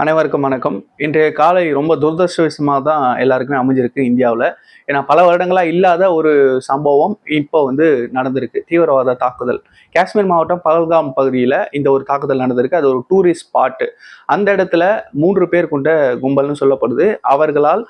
அனைவருக்கும் வணக்கம். இன்றைய காலை ரொம்ப துரதிருஷ்டவசமாக தான் எல்லாருக்குமே அமைஞ்சிருக்கு இந்தியாவில். ஏன்னா பல வருடங்களாக இல்லாத ஒரு சம்பவம் இப்போ வந்து நடந்திருக்கு. தீவிரவாத தாக்குதல். காஷ்மீர் மாவட்டம் பகல்காம் பகுதியில் இந்த ஒரு தாக்குதல் நடந்திருக்கு. அது ஒரு டூரிஸ்ட் ஸ்பாட்டு அந்த இடத்துல மூன்று பேர் கொண்ட கும்பல்னு சொல்லப்படுது. அவர்களால்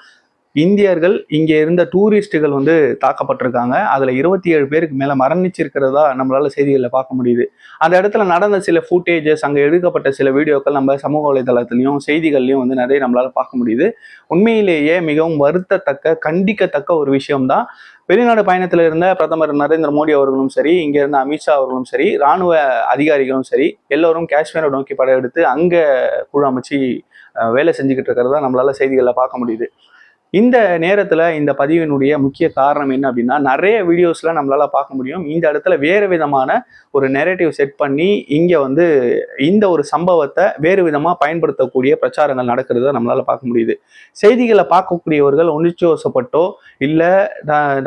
இந்தியர்கள் இங்கே இருந்த டூரிஸ்ட்டுகள் வந்து தாக்கப்பட்டிருக்காங்க. அதில் இருபத்தி ஏழு பேருக்கு மேலே மரணிச்சிருக்கிறதா நம்மளால் செய்திகளில் பார்க்க முடியுது. அந்த இடத்துல நடந்த சில ஃபுட்டேஜஸ் அங்கே எடுக்கப்பட்ட சில வீடியோக்கள் நம்ம சமூக வலைதளத்துலையும் செய்திகள்லையும் வந்து நிறைய நம்மளால் பார்க்க முடியுது. உண்மையிலேயே மிகவும் வருத்தத்தக்க கண்டிக்கத்தக்க ஒரு விஷயம்தான். வெளிநாடு பயணத்தில் இருந்த பிரதமர் நரேந்திர மோடி அவர்களும் சரி இங்கே இருந்த அமித்ஷா அவர்களும் சரி ராணுவ அதிகாரிகளும் சரி எல்லோரும் காஷ்மீரை நோக்கி படையெடுத்து அங்கே குழு அமைச்சு வேலை செஞ்சுக்கிட்டு இருக்கிறதா நம்மளால செய்திகளில் பார்க்க முடியுது. இந்த நேரத்தில் இந்த பதிவினுடைய முக்கிய காரணம் என்ன அப்படின்னா நிறைய வீடியோஸில் நம்மளால் பார்க்க முடியும். இந்த இடத்துல வேறு விதமான ஒரு நெரேட்டிவ் செட் பண்ணி இங்கே வந்து இந்த ஒரு சம்பவத்தை வேறு விதமாக பயன்படுத்தக்கூடிய பிரச்சாரங்கள் நடக்கிறத நம்மளால் பார்க்க முடியுது. செய்திகளை பார்க்கக்கூடியவர்கள் உணர்ச்சிவசப்பட்டோ இல்லை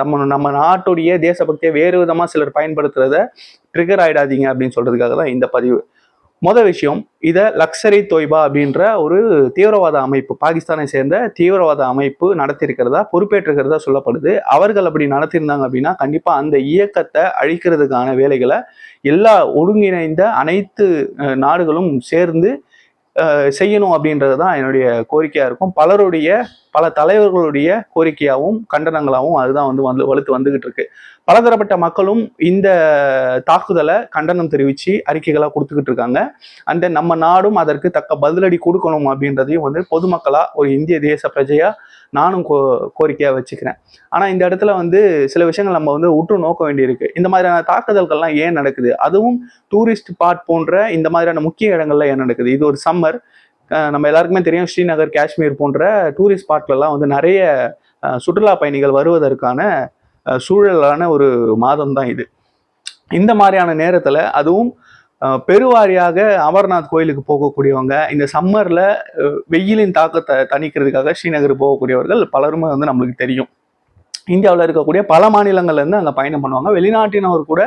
நம்ம நம்ம நாட்டுடைய தேசபக்தியை வேறு விதமாக சிலர் பயன்படுத்துறத ட்ரிகர் ஆகிடாதீங்க அப்படின்னு சொல்கிறதுக்காக தான் இந்த பதிவு. மொதல் விஷயம் இதை லக்ஸரி தொய்பா அப்படின்ற ஒரு தீவிரவாத அமைப்பு பாகிஸ்தானை சேர்ந்த தீவிரவாத அமைப்பு நடத்தியிருக்கிறதா பொறுப்பேற்றிருக்கிறதா சொல்லப்படுது. அவர்கள் அப்படி நடத்தியிருந்தாங்க அப்படின்னா கண்டிப்பாக அந்த இயக்கத்தை அழிக்கிறதுக்கான வேலைகளை எல்லா ஒருங்கிணைந்த அனைத்து நாடுகளும் சேர்ந்து செய்யணும் அப்படின்றது தான் என்னுடைய கோரிக்கையாக இருக்கும். பலருடைய பல தலைவர்களுடைய கோரிக்கையாகவும் கண்டனங்களாகவும் அதுதான் வந்து வந்து வலுத்து வந்துகிட்டு இருக்கு. பலதரப்பட்ட மக்களும் இந்த தாக்குதலை கண்டனம் தெரிவித்து அறிக்கைகளாக கொடுத்துக்கிட்டு இருக்காங்க. அந்த நம்ம நாடும் அதற்கு தக்க பதிலடி கொடுக்கணும் அப்படின்றதையும் வந்து பொதுமக்களாக ஒரு இந்திய தேச பிரஜையாக நானும் கோ கோரிக்கையாக வச்சுக்கிறேன். ஆனால் இந்த இடத்துல வந்து சில விஷயங்கள் நம்ம வந்து உற்று நோக்க வேண்டியிருக்கு. இந்த மாதிரியான தாக்குதல்கள்லாம் ஏன் நடக்குது? அதுவும் டூரிஸ்ட் ஸ்பாட் போன்ற இந்த மாதிரியான முக்கிய இடங்கள்ல ஏன் நடக்குது? இது ஒரு சம்மர் நம்ம எல்லாருக்குமே தெரியும் ஸ்ரீநகர் காஷ்மீர் போன்ற டூரிஸ்ட் ஸ்பாட்லலாம் வந்து நிறைய சுற்றுலா பயணிகள் வருவதற்கான சூழலான ஒரு மாதம் தான் இது. இந்த மாதிரியான நேரத்தில் அதுவும் பெருவாரியாக அமர்நாத் கோயிலுக்கு போகக்கூடியவங்க இந்த சம்மரில் வெயிலின் தாக்கத்தை தணிக்கிறதுக்காக ஸ்ரீநகர் போகக்கூடியவர்கள் பலருமே வந்து நம்மளுக்கு தெரியும். இந்தியாவில் இருக்கக்கூடிய பல மாநிலங்கள்லேருந்து அங்கே பயணம் பண்ணுவாங்க. வெளிநாட்டினவர் கூட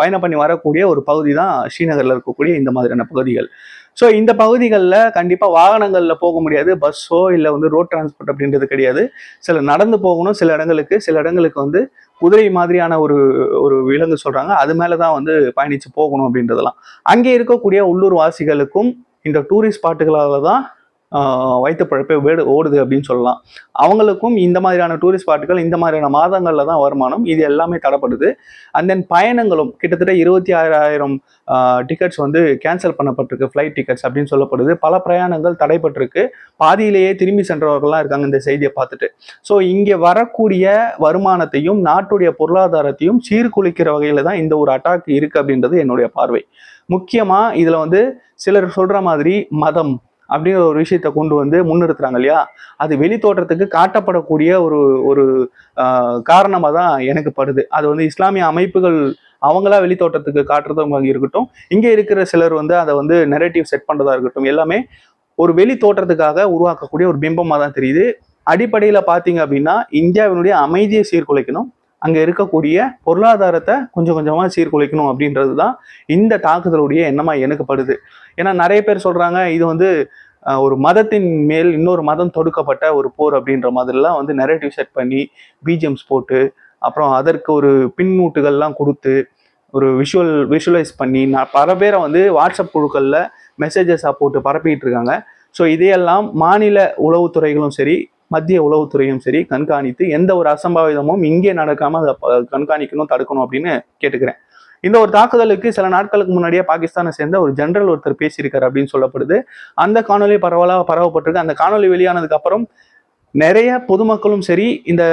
பயணம் பண்ணி வரக்கூடிய ஒரு பகுதி தான் ஸ்ரீநகரில் இருக்கக்கூடிய இந்த மாதிரியான பகுதிகள். ஸோ இந்த பகுதிகளில் கண்டிப்பாக வாகனங்களில் போக முடியாது. பஸ்ஸோ இல்லை வந்து ரோட் டிரான்ஸ்போர்ட் அப்படின்றது கிடையாது. சில நடந்து போகணும். சில இடங்களுக்கு சில இடங்களுக்கு வந்து குதிரை மாதிரியான ஒரு ஒரு விலங்கு சொல்கிறாங்க அது மேலே தான் வந்து பயணித்து போகணும் அப்படின்றதெல்லாம். அங்கே இருக்கக்கூடிய உள்ளூர் வாசிகளுக்கும் இந்த டூரிஸ்ட் ஸ்பாட்டுகளால் தான் வயிற்று பழப்பே வேடு ஓடுது அப்படின்னு சொல்லலாம். அவங்களுக்கும் இந்த மாதிரியான டூரிஸ்ட் ஸ்பாட்டுகள் இந்த மாதிரியான மாதங்களில் தான் வருமானம். இது எல்லாமே தடப்படுது அண்ட் தென் பயணங்களும் கிட்டத்தட்ட இருபத்தி ஆறாயிரம் டிக்கெட்ஸ் வந்து கேன்சல் பண்ணப்பட்டிருக்கு ஃப்ளைட் டிக்கெட்ஸ் அப்படின்னு சொல்லப்படுது. பல பிரயாணங்கள் தடைப்பட்டிருக்கு பாதியிலேயே திரும்பி சென்றவர்கள்லாம் இருக்காங்க இந்த செய்தியை பார்த்துட்டு. ஸோ இங்கே வரக்கூடிய வருமானத்தையும் நாட்டுடைய பொருளாதாரத்தையும் சீர்குலைக்கிற வகையில் தான் இந்த ஒரு அட்டாக் இருக்குது அப்படின்றது என்னுடைய பார்வை. முக்கியமாக இதில் வந்து சிலர் சொல்கிற மாதிரி மதம். அப்படிங்கிற ஒரு விஷயத்தை கொண்டு வந்து முன்னிறுத்துறாங்க இல்லையா? அது வெளி தோற்றத்துக்கு காட்டப்படக்கூடிய ஒரு ஒரு காரணமாக தான் எனக்கு படுது. அது வந்து இஸ்லாமிய அமைப்புகள் அவங்களா வெளி தோற்றத்துக்கு காட்டுறதும் இருக்கட்டும். இங்கே இருக்கிற சிலர் வந்து அதை வந்து நெரேட்டிவ் செட் பண்ணுறதா இருக்கட்டும். எல்லாமே ஒரு வெளி தோற்றத்துக்காக உருவாக்கக்கூடிய ஒரு பிம்பமாக தான் தெரியுது. அடிப்படையில் பார்த்தீங்க அப்படின்னா இந்தியாவினுடைய அமைதியை சீர்குலைக்கணும். அங்கே இருக்கக்கூடிய பொருளாதாரத்தை கொஞ்சம் கொஞ்சமாக சீர்குலைக்கணும் அப்படின்றது தான் இந்த தாக்குதலுடைய எண்ணமாக எனக்கு படுது. ஏன்னா நிறைய பேர் சொல்கிறாங்க இது வந்து ஒரு மதத்தின் மேல் இன்னொரு மதம் தொடுக்கப்பட்ட ஒரு போர் அப்படின்ற மாதிரிலாம் வந்து நெரேட்டிவ் செட் பண்ணி பிஜிஎம்ஸ் போட்டு அப்புறம் அதற்கு ஒரு பின்னூட்டுகள்லாம் கொடுத்து ஒரு விஷுவல் விஷுவலைஸ் பண்ணி நான் பல பேரை வந்து வாட்ஸ்அப் குழுக்களில் மெசேஜஸாக போட்டு பரப்பிட்டு இருக்காங்க. ஸோ இதையெல்லாம் மாநில உளவுத்துறைகளும் சரி மத்திய உளவுத்துறையும் சரி கண்காணித்து எந்த ஒரு அசம்பாவிதமும் இங்கே நடக்காம அதை கண்காணிக்கணும் தடுக்கணும் அப்படின்னு கேட்டுக்கிறேன். இந்த ஒரு தாக்குதலுக்கு சில நாட்களுக்கு முன்னாடியே பாகிஸ்தானை சேர்ந்த ஒரு ஜெனரல் ஒருத்தர் பேசியிருக்காரு அப்படின்னு சொல்லப்படுது. அந்த காணொலி பரவலாக பரவப்பட்டிருக்கு. அந்த காணொலி வெளியானதுக்கு அப்புறம் நிறைய பொதுமக்களும் சரி இந்த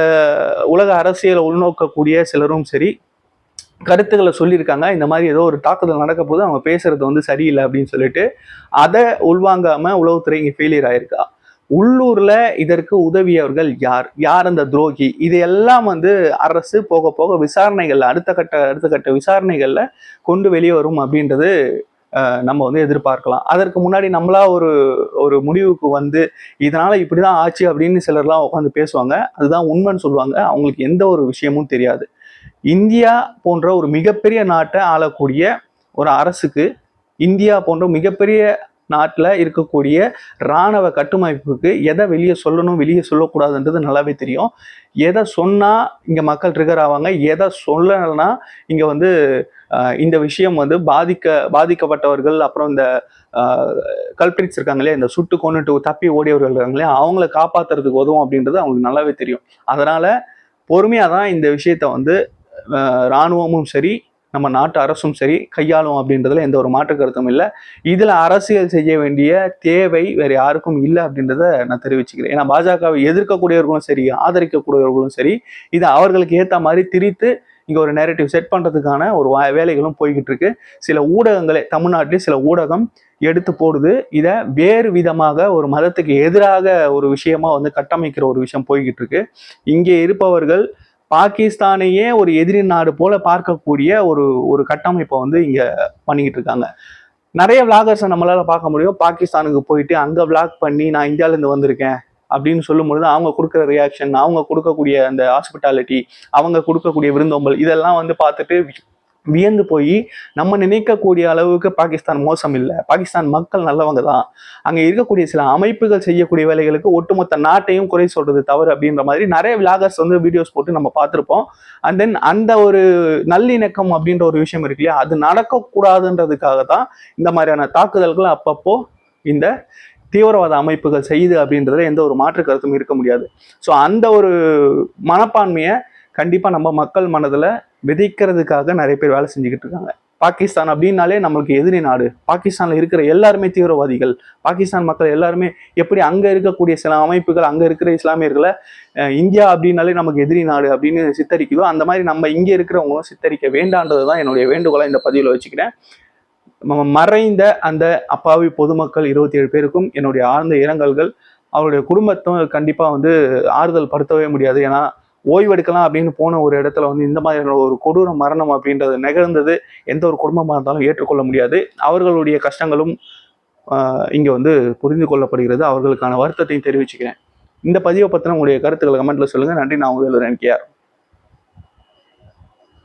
உலக அரசியலை உள்நோக்கக்கூடிய சிலரும் சரி கருத்துக்களை சொல்லியிருக்காங்க. இந்த மாதிரி ஏதோ ஒரு தாக்குதல் நடக்க போது அவங்க பேசுறது வந்து சரியில்லை அப்படின்னு சொல்லிட்டு அதை உள்வாங்காம உளவுத்துறை இங்கே ஃபெயிலியர் ஆயிருக்கா? உள்ளூர்ல இதற்கு உதவியவர்கள் யார்? யார் அந்த துரோகி? இதையெல்லாம் வந்து அரசு போக போக விசாரணைகள் அடுத்த கட்ட அடுத்த கட்ட விசாரணைகள்ல கொண்டு வெளியே வரும் அப்படின்றது நம்ம வந்து எதிர்பார்க்கலாம். அதற்கு முன்னாடி நம்மளா ஒரு ஒரு முடிவுக்கு வந்து இதனால இப்படிதான் ஆச்சு அப்படின்னு சிலர்லாம் உட்காந்து பேசுவாங்க. அதுதான் உண்மைன்னு சொல்லுவாங்க. அவங்களுக்கு எந்த ஒரு விஷயமும் தெரியாது. இந்தியா போன்ற ஒரு மிகப்பெரிய நாட்டை ஆளக்கூடிய ஒரு அரசுக்கு இந்தியா போன்ற மிகப்பெரிய நாட்டில் இருக்கக்கூடிய இராணுவ கட்டுமைப்புக்கு எதை வெளியே சொல்லணும் வெளியே சொல்லக்கூடாதுன்றது நல்லாவே தெரியும். எதை சொன்னால் இங்கே மக்கள் ட்ரிகர் ஆவாங்க. எதை சொல்லலைன்னா இங்கே வந்து இந்த விஷயம் வந்து பாதிக்க பாதிக்கப்பட்டவர்கள் அப்புறம் இந்த கல்பிரிட்ஸ் இருக்காங்களே இந்த சுட்டு கொண்டுட்டு தப்பி ஓடியவர்கள் இருக்காங்களே அவங்கள காப்பாற்றுறதுக்கு உதவும் அப்படின்றது அவங்களுக்கு நல்லாவே தெரியும். அதனால் பொறுமையாக தான் இந்த விஷயத்த வந்து இராணுவமும் சரி நம்ம நாட்டு அரசும் சரி கையாளும் அப்படின்றதுல எந்த ஒரு மாற்று கருத்தும் இல்லை. இதில் அரசியல் செய்ய வேண்டிய தேவை வேறு யாருக்கும் இல்லை அப்படின்றத நான் தெரிவிச்சுக்கிறேன். ஏன்னா பாஜகவை எதிர்க்கக்கூடியவர்களும் சரி ஆதரிக்கக்கூடியவர்களும் சரி இதை அவர்களுக்கு ஏற்ற மாதிரி திரித்து இங்கே ஒரு நேரட்டிவ் செட் பண்ணுறதுக்கான ஒரு வா- வேலைகளும் போய்கிட்டு இருக்கு. சில ஊடகங்களே தமிழ்நாட்டிலே சில ஊடகம் எடுத்து போடுது. இதை வேறு விதமாக ஒரு மதத்துக்கு எதிராக ஒரு விஷயமா வந்து கட்டமைக்கிற ஒரு விஷயம் போய்கிட்டு இருக்கு. இங்கே இருப்பவர்கள் பாகிஸ்தானையே ஒரு எதிரி நாடு போல பார்க்கக்கூடிய ஒரு ஒரு கட்டமைப்பை வந்து இங்க பண்ணிக்கிட்டு இருக்காங்க நிறைய விளாகர்ஸை நம்மளால பார்க்க முடியும். பாகிஸ்தானுக்கு போயிட்டு அங்க விளாக் பண்ணி நான் இந்தியால இருந்து வந்திருக்கேன் அப்படின்னு சொல்லும்பொழுது அவங்க கொடுக்குற ரியாக்ஷன் அவங்க கொடுக்கக்கூடிய அந்த ஹாஸ்பிட்டாலிட்டி அவங்க கொடுக்கக்கூடிய விருந்தோம்பல் இதெல்லாம் வந்து பார்த்துட்டு வியந்து போய் நம்ம நினைக்கக்கூடிய அளவுக்கு பாகிஸ்தான் மோசம் இல்லை பாகிஸ்தான் மக்கள் நல்லவங்க தான் அங்கே இருக்கக்கூடிய சில அமைப்புகள் செய்யக்கூடிய வேலைகளுக்கு ஒட்டுமொத்த நாட்டையும் குறை சொல்றது தவறு அப்படின்ற மாதிரி நிறைய விலாகர்ஸ் வந்து வீடியோஸ் போட்டு நம்ம பார்த்துருப்போம். அண்ட் தென் அந்த ஒரு நல்லிணக்கம் அப்படின்ற ஒரு விஷயம் இருக்கு இல்லையா? அது நடக்கக்கூடாதுன்றதுக்காக தான் இந்த மாதிரியான தாக்குதல்கள் அப்பப்போ இந்த தீவிரவாத அமைப்புகள் செய்யுது அப்படின்றதுல எந்த ஒரு மாற்று கருத்தும் இருக்க முடியாது. ஸோ அந்த ஒரு மனப்பான்மையை கண்டிப்பாக நம்ம மக்கள் மனதில் விதைக்கிறதுக்காக நிறைய பேர் வேலை செஞ்சுக்கிட்டு இருக்காங்க. பாகிஸ்தான் அப்படின்னாலே நம்மளுக்கு எதிரி நாடு. பாகிஸ்தானில் இருக்கிற எல்லாருமே தீவிரவாதிகள். பாகிஸ்தான் மக்கள் எல்லாருமே எப்படி அங்கே இருக்கக்கூடிய சில அமைப்புகள் அங்கே இருக்கிற இஸ்லாமியர்களை இந்தியா அப்படின்னாலே நமக்கு எதிரி நாடு அப்படின்னு சித்தரிக்குதோ அந்த மாதிரி நம்ம இங்கே இருக்கிறவங்களும் சித்தரிக்க வேண்டான்றது தான் என்னுடைய வேண்டுகோளை இந்த பதிவில் வச்சுக்கிறேன். மறைந்த அந்த அப்பாவி பொதுமக்கள் இருபத்தி ஏழு பேருக்கும் என்னுடைய ஆழ்ந்த இரங்கல்கள். அவருடைய குடும்பத்தும் கண்டிப்பாக வந்து ஆறுதல் படுத்தவே முடியாது. ஏன்னா ஓய்வெடுக்கலாம் அப்படின்னு போன ஒரு இடத்துல வந்து இந்த மாதிரியான ஒரு கொடூர மரணம் அப்படின்றது நிகழ்ந்தது. எந்த ஒரு குடும்பமாக இருந்தாலும் ஏற்றுக்கொள்ள முடியாது. அவர்களுடைய கஷ்டங்களும் இங்கே வந்து புரிந்து கொள்ளப்படுகிறது. அவர்களுக்கான வருத்தத்தையும் தெரிவிச்சுக்கிறேன். இந்த பதிவை பற்றின உங்களுடைய கருத்துக்களை கமெண்ட்டில் சொல்லுங்கள் நன்றி. நான் உங்கள் என்கேஆர்